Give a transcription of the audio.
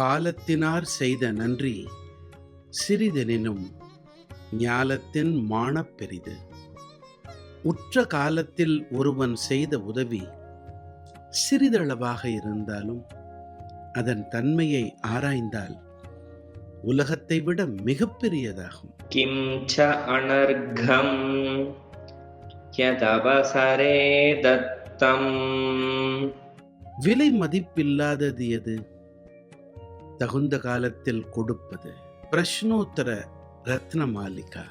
காலத்தினார் செய்த நன்றி சிறிதெனினும் ஞாலத்தின் மானப் பெரிது. உற்ற காலத்தில் ஒருவன் செய்த உதவி சிறிதளவாக இருந்தாலும் அதன் தன்மையை ஆராய்ந்தால் உலகத்தை விட மிகப்பெரியதாகும் கிம்ச அனர்கம் தத்தம். விலை மதிப்பில்லாதது எது? தகுந்த காலத்தில் கொடுப்பது பிரஷ்னோத்தர ரத்ன மாலிகா